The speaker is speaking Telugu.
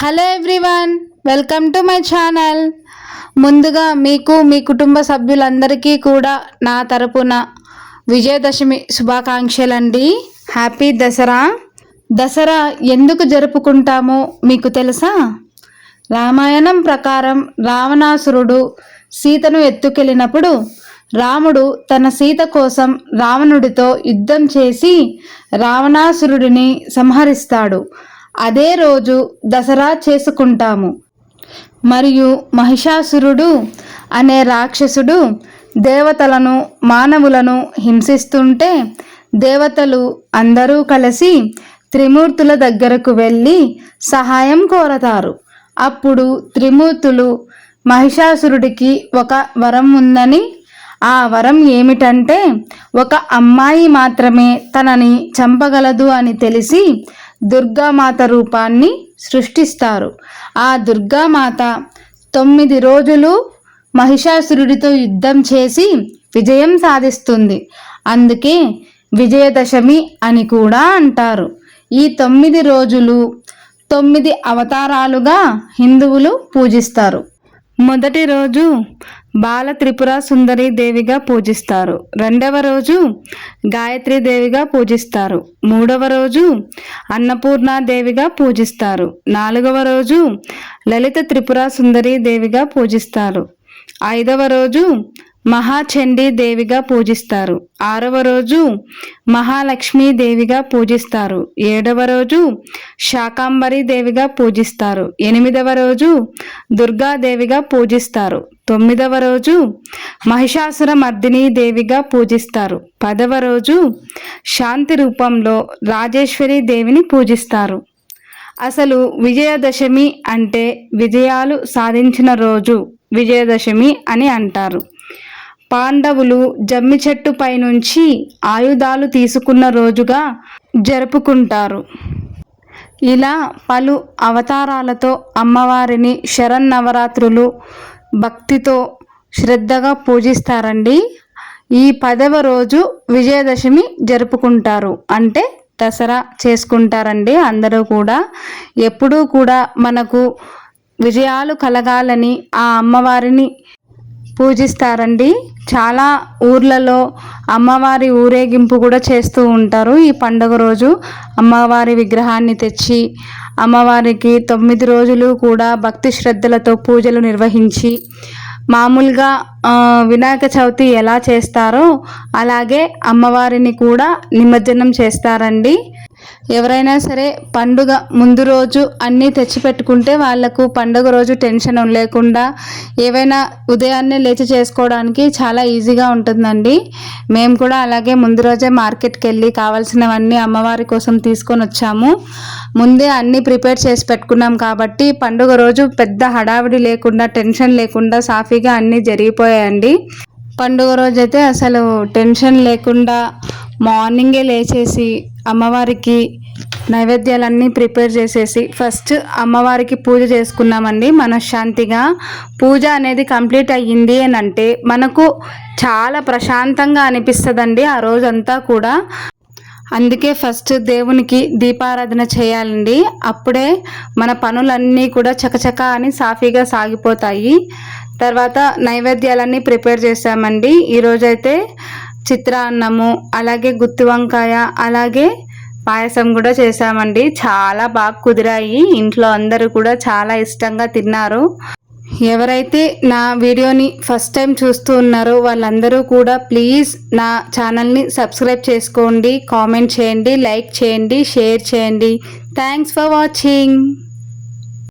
Hello everyone welcome to my channel. ముందుగా మీకు మీ కుటుంబ సభ్యులందరికీ కూడా నా తరపున విజయదశమి శుభాకాంక్షలండి. హ్యాపీ దసరా. దసరా ఎందుకు జరుపుకుంటామో మీకు తెలుసా? రామాయణం ప్రకారం రావణాసురుడు సీతను ఎత్తుకెళ్ళినప్పుడు రాముడు తన సీత కోసం రావణుడితో యుద్ధం చేసి రావణాసురుడిని సంహరిస్తాడు. అదే రోజు దసరా చేసుకుంటాము. మరియు మహిషాసురుడు అనే రాక్షసుడు దేవతలను మానవులను హింసిస్తుంటే దేవతలు అందరూ కలిసి త్రిమూర్తుల దగ్గరకు వెళ్ళి సహాయం కోరతారు. అప్పుడు త్రిమూర్తులు మహిషాసురుడికి ఒక వరం ఉందని ఆ వరం ఏమిటంటే ఒక అమ్మాయి మాత్రమే తనని చంపగలదు అని తెలిసి దుర్గామాత రూపాన్ని సృష్టిస్తారు. ఆ దుర్గామాత తొమ్మిది రోజులు మహిషాసురుడితో యుద్ధం చేసి విజయం సాధిస్తుంది. అందుకే విజయదశమి అని కూడా అంటారు. ఈ తొమ్మిది రోజులు తొమ్మిది అవతారాలుగా హిందువులు పూజిస్తారు. మొదటి రోజు బాల త్రిపుర సుందరి దేవిగా పూజిస్తారు. రెండవ రోజు గాయత్రి దేవిగా పూజిస్తారు. మూడవ రోజు అన్నపూర్ణ దేవిగా పూజిస్తారు. నాలుగవ రోజు లలిత త్రిపుర సుందరి దేవిగా పూజిస్తారు. ఐదవ రోజు దేవిగా పూజిస్తారు. ఆరవ రోజు మహాలక్ష్మీ దేవిగా పూజిస్తారు. ఏడవ రోజు శాకాంబరి దేవిగా పూజిస్తారు. ఎనిమిదవ రోజు దుర్గాదేవిగా పూజిస్తారు. తొమ్మిదవ రోజు మహిషాసుర మర్దిని దేవిగా పూజిస్తారు. పదవ రోజు శాంతి రూపంలో రాజేశ్వరి దేవిని పూజిస్తారు. అసలు విజయదశమి అంటే విజయాలు సాధించిన రోజు విజయదశమి అని అంటారు. పాండవులు జమ్మి చెట్టు పైనుంచి ఆయుధాలు తీసుకున్న రోజుగా జరుపుకుంటారు. ఇలా పలు అవతారాలతో అమ్మవారిని శరన్నవరాత్రులు భక్తితో శ్రద్ధగా పూజిస్తారండి. ఈ పదవ రోజు విజయదశమి జరుపుకుంటారు. అంటే దసరా చేసుకుంటారండి అందరూ కూడా. ఎప్పుడూ కూడా మనకు విజయాలు కలగాలని ఆ అమ్మవారిని పూజిస్తారండి. చాలా ఊర్లలో అమ్మవారి ఊరేగింపు కూడా చేస్తూ ఉంటారు ఈ పండుగ రోజు. అమ్మవారి విగ్రహాన్ని తెచ్చి అమ్మవారికి తొమ్మిది రోజులు కూడా భక్తి శ్రద్ధలతో పూజలు నిర్వహించి మామూలుగా వినాయక చవితి ఎలా చేస్తారో అలాగే అమ్మవారిని కూడా నిమజ్జనం చేస్తారండి. ఎవరైనా సరే పండుగ ముందు రోజు అన్నీ తెచ్చిపెట్టుకుంటే వాళ్ళకు పండుగ రోజు టెన్షన్ లేకుండా ఏవైనా ఉదయాన్నే లేచి చేసుకోవడానికి చాలా ఈజీగా ఉంటుందండి. మేము కూడా అలాగే ముందు రోజే మార్కెట్కి వెళ్ళి కావాల్సినవన్నీ అమ్మవారి కోసం తీసుకొని వచ్చాము. ముందే అన్నీ ప్రిపేర్ చేసి పెట్టుకున్నాం కాబట్టి పండుగ రోజు పెద్ద హడావిడి లేకుండా టెన్షన్ లేకుండా సాఫీగా అన్నీ జరిగిపోయాయండి. పండుగ రోజైతే అసలు టెన్షన్ లేకుండా మార్నింగే లేచేసి అమ్మవారికి నైవేద్యాలన్నీ ప్రిపేర్ చేసేసి ఫస్ట్ అమ్మవారికి పూజ చేసుకున్నామండి మనశ్శాంతిగా. పూజ అనేది కంప్లీట్ అయ్యింది అని అంటే మనకు చాలా ప్రశాంతంగా అనిపిస్తుందండి ఆ రోజంతా కూడా. అందుకే ఫస్ట్ దేవునికి దీపారాధన చేయాలండి. అప్పుడే మన పనులన్నీ కూడా చకచక అని సాఫీగా సాగిపోతాయి. తర్వాత నైవేద్యాలన్నీ ప్రిపేర్ చేసామండి ఈరోజైతే చిత్రాన్నము అలాగే గుత్తి వంకాయ అలాగే పాయసం కూడా చేసామండి చాలా బాగా కుదిరాయి. ఇంట్లో అందరూ కూడా చాలా ఇష్టంగా తిన్నారు. ఎవరైతే నా వీడియోని ఫస్ట్ టైం చూస్తూ ఉన్నారో వాళ్ళందరూ కూడా ప్లీజ్ నా ఛానల్ని సబ్స్క్రైబ్ చేసుకోండి కామెంట్ చేయండి లైక్ చేయండి షేర్ చేయండి. Thanks for watching.